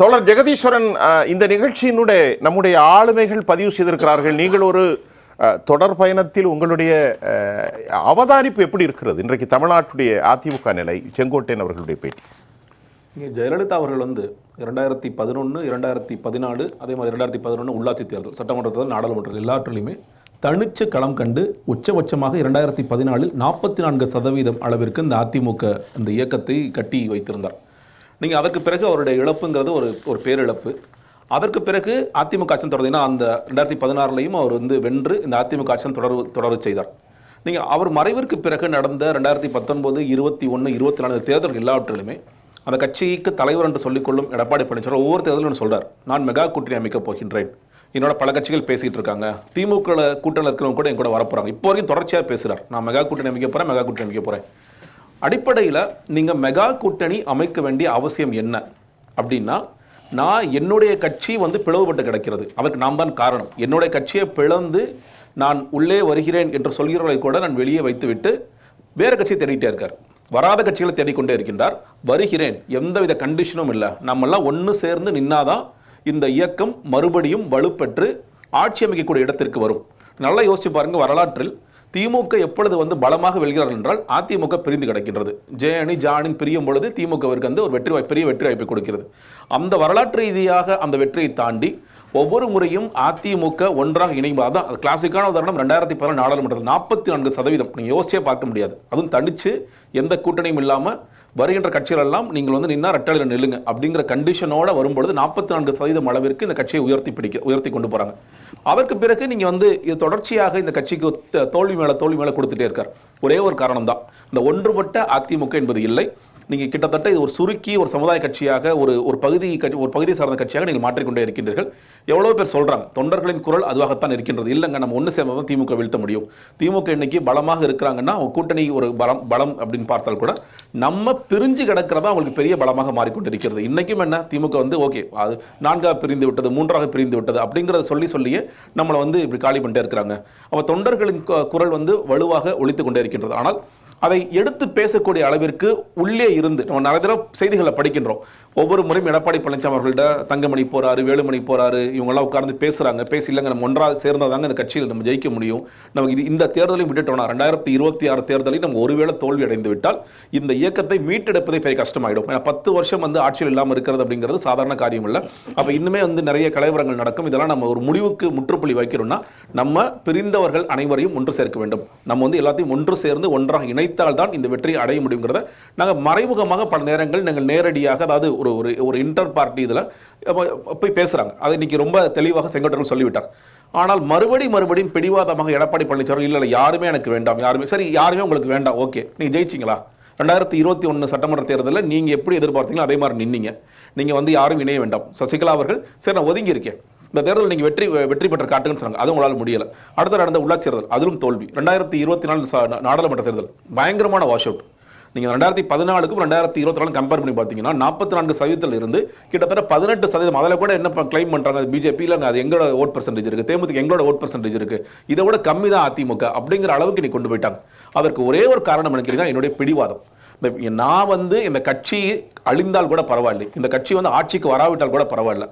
தோழர் ஜெகதீஸ்வரன் இந்த நிகழ்ச்சியினுடைய நம்முடைய ஆளுமைகள் பதிவு செய்திருக்கிறார்கள். நீங்கள் ஒரு தொடர் பயணத்தில் உங்களுடைய அவதானிப்பு எப்படி இருக்கிறது? இன்றைக்கு தமிழ்நாட்டுடைய அதிமுக நிலை செங்கோட்டையன் அவர்களுடைய பேட்டி. இங்கே ஜெயலலிதா அவர்கள் வந்து இரண்டாயிரத்தி பதினொன்று இரண்டாயிரத்தி பதினாலு அதே மாதிரி இரண்டாயிரத்தி பதினொன்று உள்ளாட்சி தேர்தல் சட்டமன்ற தேர்தல் நாடாளுமன்ற எல்லாற்றிலையுமே தனிச்சு களம் கண்டு உச்சபட்சமாக இரண்டாயிரத்தி பதினாலில் நாற்பத்தி நான்கு சதவீதம் அளவிற்கு இந்த அதிமுக இந்த இயக்கத்தை கட்டி வைத்திருந்தார். நீங்கள் அதற்கு பிறகு அவருடைய இழப்புங்கிறது ஒரு ஒரு பேரிழப்பு. அதற்கு பிறகு அதிமுக ஆட்சி தொடர்ந்தீங்கன்னா அந்த ரெண்டாயிரத்தி பதினாறுலையும் அவர் வந்து வென்று இந்த அதிமுக ஆட்சியை தொடர்பு தொடர்பு செய்தார். நீங்கள் அவர் மறைவிற்கு பிறகு நடந்த ரெண்டாயிரத்தி பத்தொன்பது இருபத்தி ஒன்று இருபத்தி நாலு தேர்தல்கள் எல்லாவற்றிலுமே அந்த கட்சிக்கு தலைவர் என்று சொல்லிக்கொள்ளும் எடப்பாடி பழனிசாமி ஒவ்வொரு தேர்தலும் சொல்கிறார் நான் மெகா கூட்டணி அமைக்கப் போகின்றேன். என்னோட பல கட்சிகள் பேசிகிட்டு இருக்காங்க. திமுக கூட்டணியில் இருக்கிறவங்க கூட என் கூட வரப்போறாங்க. இப்போ வரைக்கும் தொடர்ச்சியாக பேசுகிறார் நான் மெகா கூட்டணி அமைக்க போகிறேன் மெகா கூட்டணி அமைக்க போகிறேன் அடிப்படையில் நீங்கள் மெகா கூட்டணி அமைக்க வேண்டிய அவசியம் என்ன? அப்படின்னா நான் என்னுடைய கட்சி வந்து பிளவுபட்டு கிடக்கிறது. அதற்கு நாம் தான் காரணம். என்னுடைய கட்சியை பிளந்து நான் உள்ளே வருகிறேன் என்று சொல்கிறவர்களை கூட நான் வெளியே வைத்துவிட்டு வேறு கட்சியை தேடிட்டே இருக்கார். வராத கட்சிகளை தேடிக்கொண்டே இருக்கின்றார். வருகிறேன். எந்தவித கண்டிஷனும் இல்லை. நம்மெல்லாம் ஒன்று சேர்ந்து நின்னாதான் இந்த இயக்கம் மறுபடியும் வலுப்பெற்று ஆட்சி அமைக்கக்கூடிய இடத்திற்கு வரும். நல்லா யோசிச்சு பாருங்கள் வரலாற்றில் திமுக எப்பொழுது வந்து பலமாக வெல்கிறார்கள் என்றால் அதிமுக பிரிந்து கிடக்கின்றது. ஜே அணி ஜா அணி பிரியும் பொழுது திமுகவிற்கு வந்து ஒரு வெற்றி வாய்ப்பு பெரிய வெற்றி வாய்ப்பை கொடுக்கிறது. அந்த வரலாற்று ரீதியாக அந்த வெற்றியை தாண்டி ஒவ்வொரு முறையும் அதிமுக ஒன்றாக இணைவு அதான் அது கிளாசிக்கான உதாரணம் ரெண்டாயிரத்தி பதினாறு நாடாளுமன்றத்தில் நாற்பத்தி நான்கு சதவீதம் நீங்கள் யோசிச்சே பார்க்க முடியாது. அதுவும் தனித்து எந்த கூட்டணியும் இல்லாமல் வருகின்ற கட்சிகள் எல்லாம் நீங்கள் வந்து நின்னா ரெட்டாளியில் நில்லுங்க அப்படிங்கிற கண்டிஷனோட வரும்பொழுது நாற்பத்தி நான்கு சதவீதம் அளவிற்கு இந்த கட்சியை உயர்த்தி பிடிக்க உயர்த்தி கொண்டு போகிறாங்க அதற்கு பிறகு நீங்கள் வந்து இது தொடர்ச்சியாக இந்த கட்சிக்கு த- தோல்வி மேலே தோல்வி மேலே கொடுத்துட்டே இருக்கார். ஒரே ஒரு காரணம் தான் இந்த ஒன்றுபட்ட அதிமுக என்பது இல்லை. நீங்கள் கிட்டத்தட்ட இது ஒரு சுருக்கி ஒரு சமுதாய கட்சியாக ஒரு ஒரு பகுதி கட்சி ஒரு பகுதியை சார்ந்த கட்சியாக நீங்கள் மாற்றிக்கொண்டே இருக்கின்றீர்கள். எவ்வளோ பேர் சொல்கிறாங்க தொண்டர்களின் குரல் அதுவாகத்தான் இருக்கின்றது. இல்லைங்க நம்ம ஒன்று சேர்ந்து தான் திமுக வீழ்த்த முடியும். திமுக இன்னைக்கு பலமாக இருக்கிறாங்கன்னா அவங்க கூட்டணி ஒரு பலம் பலம் அப்படின்னு பார்த்தால் கூட நம்ம பிரிஞ்சு கிடக்கிறதா அவங்களுக்கு பெரிய பலமாக மாறிக்கொண்டிருக்கிறது. இன்றைக்கும் என்ன திமுக வந்து ஓகே அது நான்காக பிரிந்து விட்டது மூன்றாக பிரிந்து விட்டது அப்படிங்கிறத சொல்லி சொல்லியே நம்மளை வந்து இப்படி காலி பண்ணிட்டே இருக்கிறாங்க. அப்போ தொண்டர்களின் குரல் வந்து வலுவாக ஒழித்து கொண்டே இருக்கின்றது. ஆனால் அதை எடுத்து பேசக்கூடிய அளவிற்கு உள்ளே இருந்து நம்ம நிறைய தடவை செய்திகளை படிக்கின்றோம். ஒவ்வொரு முறையும் எடப்பாடி பழனிசாமி அவர்கள்ட்ட தங்கமணி போகிறாரு வேலுமணி போகிறாரு இவங்கெல்லாம் உட்கார்ந்து பேசுகிறாங்க பேசி இல்லைங்க நம்ம ஒன்றாக சேர்ந்தால் தாங்க இந்த கட்சியில் நம்ம ஜெயிக்க முடியும். நமக்கு இது இந்த தேர்தலையும் விட்டுட்டோம்னா ரெண்டாயிரத்தி இருபத்தி ஆறு தேர்தலில் நம்ம ஒருவேளை தோல்வி அடைந்து விட்டால் இந்த இயக்கத்தை மீட்டெடுப்பதே பெரிய கஷ்டமாயிடும். ஏன்னா பத்து வருஷம் வந்து ஆட்சியில் இல்லாமல் இருக்கிறது அப்படிங்கிறது சாதாரண காரியம் இல்லை. அப்போ இன்னுமே வந்து நிறைய கலவரங்கள் நடக்கும். இதெல்லாம் நம்ம ஒரு முடிவுக்கு முற்றுப்புள்ளி வைக்கிறோம்னா நம்ம பிரிந்தவர்கள் அனைவரையும் ஒன்று சேர்க்க வேண்டும். நம்ம வந்து எல்லாத்தையும் ஒன்று சேர்ந்து ஒன்றாக இணைத்தால் தான் இந்த வெற்றியை அடைய முடியுங்கிறத நாங்கள் மறைமுகமாக பல நேரங்கள் நாங்கள் நேரடியாக அதாவது ஒரு ஒரு ஒரு இன்டர் பார்ட்டி இதில் போய் பேசுகிறாங்க அதை இன்றைக்கி ரொம்ப தெளிவாக செங்கோட்டர்கள் சொல்லிவிட்டார். ஆனால் மறுபடி மறுபடியும் பிடிவாதமாக எடப்பாடி பழனிசாமி இல்லை இல்லை யாருமே எனக்கு வேண்டாம் யாருமே சரி யாருமே உங்களுக்கு வேண்டாம் ஓகே நீங்கள் ஜெயிச்சிங்களா? ரெண்டாயிரத்தி இருபத்தி ஒன்று சட்டமன்ற தேர்தலில் நீங்கள் எப்படி எதிர்பார்த்தீங்களோ அதே மாதிரி நின்னீங்க. நீங்கள் வந்து யாரும் இணைய வேண்டாம். சசிகலா அவர்கள் சரி நான் ஒதுங்கி இருக்கேன். இந்த தேர்தல் நீங்கள் வெற்றி வெற்றி பெற்ற காட்டுங்கன்னு சொன்னாங்க. அது உங்களால் முடியலை. அடுத்த நடந்த உள்ளாட்சி தேர்தல் அதிலும் தோல்வி. ரெண்டாயிரத்தி இருபத்தி நாலு நாடாளுமன்ற தேர்தல் பயங்கரமான வாஷ் அவுட் நீங்கள் ரெண்டாயிரத்தி பதினாலுக்கும் ரெண்டாயிரத்தி இருபத்தி நாலு கம்பேர் பண்ணி பார்த்தீங்கன்னா நாற்பத்தி நான்கு சதவீதத்தில் இருந்து கிட்டத்தட்ட பதினெட்டு சதவீதம் அதில் கூட என்ன கிளைம் பண்ணுறாங்க பிஜேபி இல்லைங்க அது எங்களோட ஓட் பர்சன்டேஜ் இருக்குது தேமுதிக எங்களோட ஓட் பர்சன்டேஜ் இருக்குது இதை விட கம்மி தான் அதிமுக அப்படிங்கிற அளவுக்கு நீ கொண்டு போயிட்டாங்க. அதற்கு ஒரே ஒரு காரணம் நினைக்கிறீங்கன்னா என்னுடைய பிடிவாதம். இந்த நான் வந்து இந்த கட்சி அழிந்தால் கூட பரவாயில்லை. இந்த கட்சி வந்து ஆட்சிக்கு வராவிட்டால் கூட பரவாயில்ல.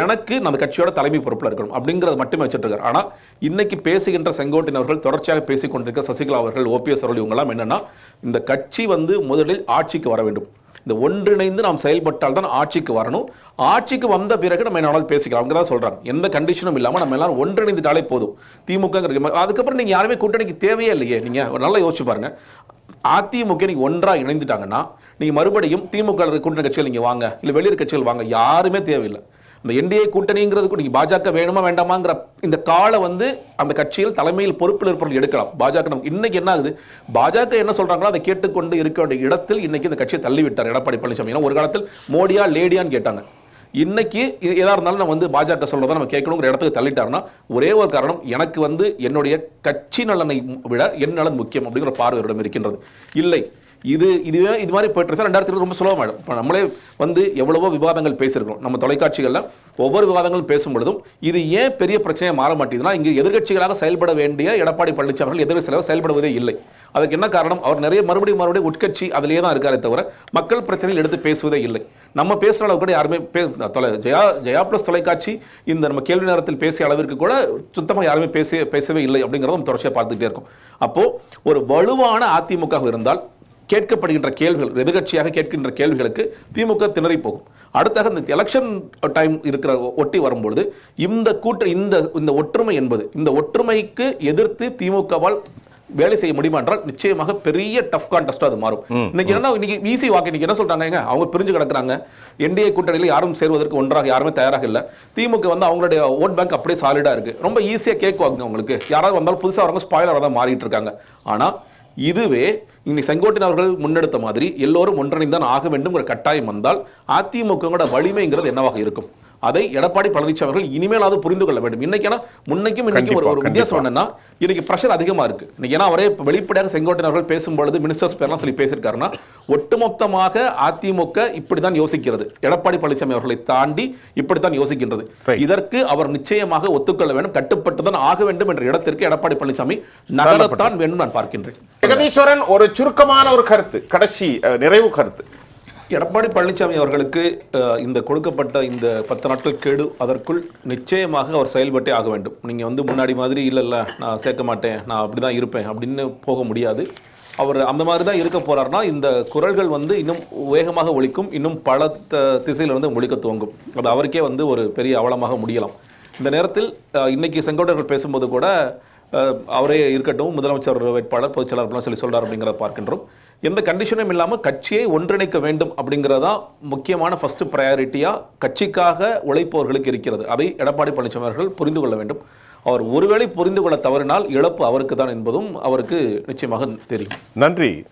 எனக்கு அந்த கட்சியோட தலைமை பொறுப்பில் இருக்கணும் அப்படிங்கிறத மட்டுமே வச்சுட்டுருக்காரு. ஆனால் இன்னைக்கு பேசுகின்ற செங்கோட்டையன் அவர்கள் தொடர்ச்சியாக பேசிக்கொண்டிருக்க சசிகலா அவர்கள் ஓபிஎஸ் அவர்கள் இவங்கெல்லாம் என்னன்னா இந்த கட்சி வந்து முதலில் ஆட்சிக்கு வர வேண்டும். இந்த ஒன்றிணைந்து நாம் செயல்பட்டால் தான் ஆட்சிக்கு வரணும். ஆட்சிக்கு வந்த பிறகு நம்ம என்னால் பேசிக்கலாம். அவங்க தான் சொல்கிறாங்க எந்த கண்டிஷனும் இல்லாமல் நம்ம எல்லாரும் ஒன்றிணைந்துட்டாலே போதும். திமுக அதுக்கப்புறம் நீங்கள் யாருமே கூட்டணிக்கு தேவையே இல்லையே. நீங்க நல்லா யோசிச்சு பாருங்க. அதிமுக நீங்க ஒன்றா இணைந்துட்டாங்கன்னா நீங்க மறுபடியும் திமுக கூட்டணி கட்சிகள் நீங்க வாங்க இல்ல வெளியூர் கட்சிகள் வாங்க யாருமே தேவையில்லை. இந்த என்டிஏ கூட்டணிங்கிறதுக்கு நீங்க பாஜக வேணுமா வேண்டாமாங்கிற இந்த காலை வந்து அந்த கட்சியில் தலைமையில் பொறுப்பில் இருப்பவர்கள் எடுக்கலாம். பாஜக நமக்கு இன்னைக்கு என்ன ஆகுது? பாஜக என்ன சொல்றாங்களோ அதை கேட்டுக்கொண்டு இருக்க வேண்டிய இடத்தில் இன்னைக்கு இந்த கட்சியை தள்ளிவிட்டார் எடப்பாடி பழனிசாமி. ஏன்னா ஒரு காலத்தில் மோடியா லேடியான்னு கேட்டாங்க. இன்னைக்கு இது இருந்தாலும் நம்ம வந்து பாஜக சொல்றதை நம்ம கேட்கணுங்கிற இடத்துக்கு தள்ளிட்டாருன்னா ஒரே ஒரு காரணம் எனக்கு வந்து என்னுடைய கட்சி நலனை விட என் நலன் முக்கியம் அப்படிங்கிற பார்வையிடம் இருக்கின்றது. இல்லை இது இதுவே இது மாதிரி போயிட்டு ரெண்டாயிரத்தி இருபது ரொம்ப சுலபமாயிடும். இப்போ நம்மளே வந்து எவ்வளவோ விவாதங்கள் பேசியிருக்கோம் நம்ம தொலைக்காட்சிகளில் ஒவ்வொரு விவாதங்களும் பேசும்பொழுதும் இது ஏன் பெரிய பிரச்சனையாக மாற மாட்டேங்குதுன்னா இங்கே எதிர்க்கட்சிகளாக செயல்பட வேண்டிய எடப்பாடி பழனிசாமி அவர்கள் எதிர்கட்சிகளாக செயல்படுவதே இல்லை. அதுக்கு என்ன காரணம்? அவர் நிறைய மறுபடியும் மறுபடியும் உட்கட்சி அதிலேயே தான் இருக்காரே தவிர மக்கள் பிரச்சனையில் எடுத்து பேசுவதே இல்லை. நம்ம பேசுகிற அளவுக்கு கூட யாருமே பே தொலை ஜெயா ஜெயா ப்ளஸ் தொலைக்காட்சி இந்த நம்ம கேள்வி நேரத்தில் பேசிய அளவிற்கு கூட சுத்தமாக யாருமே பேச பேசவே இல்லை அப்படிங்கிறத நம்ம தொடர்ச்சியாக பார்த்துக்கிட்டே இருக்கோம். அப்போது ஒரு வலுவான அதிமுக இருந்தால் கேட்கப்படுகின்ற கேள்விகள் எதிர்கட்சியாக கேட்கின்ற கேள்விகளுக்கு திமுக திணறி போகும். அடுத்தாக இந்த எலெக்ஷன் டைம் இருக்கிற ஒட்டி வரும்பொழுது இந்த கூட்ட இந்த இந்த ஒற்றுமை என்பது இந்த ஒற்றுமைக்கு எதிர்த்து திமுகவால் வேலை செய்ய முடியுமா என்றால் நிச்சயமாக பெரிய டஃப் கான்டெஸ்ட் அது மாறும். இன்னைக்கு என்ன இன்னைக்கு ஈஸி வாக்கு இன்னைக்கு என்ன சொல்றாங்க அவங்க பிரிஞ்சு கிடக்குறாங்க. என்டிஏ கூட்டணியில் யாரும் சேருவதற்கு ஒன்றாக யாருமே தயாராக இல்லை. திமுக வந்து அவங்களுடைய ஓட் பேங்க் அப்படியே சாலிடா இருக்கு. ரொம்ப ஈஸியா கேட்குவாங்க அவங்களுக்கு. யாராவது வந்தாலும் புதுசா வரவங்க ஸ்பாயிலராக தான் மாறிட்டு இருக்காங்க. ஆனா இதுவே இன்னைக்கு செங்கோட்டையன் அவர்கள் முன்னெடுத்த மாதிரி எல்லோரும் ஒன்றிணைந்தான் ஆக வேண்டும் ஒரு கட்டாயம் வந்தால் அதிமுகவோட வலிமைங்கிறது என்னவாக இருக்கும்? அதை எடப்பாடி பழனிசாமி அவர்கள் இனிமேலாவது புரிந்து கொள்ள வேண்டும். இன்னைக்கு முன்னைக்கும் இன்னைக்கும் ஒரு ஒரு வித்தியாசம் என்னன்னா இன்னைக்கு பிரஷர் அதிகமா இருக்கு. இன்னைக்கு ஏன்னா அவரே வெளிப்படையாக செங்கோட்டையன் அவர்கள் பேசும்பொழுது மினிஸ்டர்ஸ் பேர்லாம் சொல்லி பேசியிருக்காருன்னா ஒட்டுமொத்தமாக அதிமுக இப்படித்தான் யோசிக்கிறது. எடப்பாடி பழனிசாமி அவர்களை தாண்டி இப்படித்தான் யோசிக்கின்றது. இதற்கு அவர் நிச்சயமாக ஒத்துக்கொள்ள வேண்டும். கட்டுப்பட்டு தான் ஆக வேண்டும் என்ற இடத்திற்கு எடப்பாடி பழனிசாமி நகரத்தான் வேண்டும் நான் பார்க்கின்றேன். ஜெகதீஸ்வரன் ஒரு சுருக்கமான ஒரு கருத்து கடைசி நிறைவு கருத்து. எடப்பாடி பழனிசாமி அவர்களுக்கு இந்த கொடுக்கப்பட்ட இந்த பத்து நாட்கள் கெடு அதற்குள் நிச்சயமாக அவர் செயல்பட்டே ஆக வேண்டும். நீங்கள் வந்து முன்னாடி மாதிரி இல்லை நான் சேர்க்க மாட்டேன் நான் அப்படி தான் இருப்பேன் அப்படின்னு போக முடியாது. அவர் அந்த மாதிரி தான் இருக்க போறாருன்னா இந்த குரல்கள் வந்து இன்னும் வேகமாக ஒழிக்கும் இன்னும் பல த- திசையிலிருந்து ஒழிக்க துவங்கும். அது அவருக்கே வந்து ஒரு பெரிய அவலமாக முடியலாம். இந்த நேரத்தில் இன்றைக்கி இன்னைக்கு செங்கோட்டையர்கள் பேசும்போது கூட அவரே இருக்கட்டும் முதலமைச்சர் வேட்பாளர் பொதுச்செயலாளர் சொல்லி சொல்கிறார் அப்படிங்கிறத பார்க்கின்றோம். எந்த கண்டிஷனும் இல்லாமல் கட்சியை ஒன்றிணைக்க வேண்டும் அப்படிங்கிறதான் முக்கியமான ஃபஸ்ட்டு ப்ரையாரிட்டியாக கட்சிக்காக உழைப்பவர்களுக்கு இருக்கிறது. அதை எடப்பாடி பழனிசாமி அவர்கள் புரிந்து கொள்ள வேண்டும். அவர் ஒருவேளை புரிந்து கொள்ள தவறினால் இழப்பு அவருக்கு தான் என்பதும் அவருக்கு நிச்சயமாக தெரியும். நன்றி.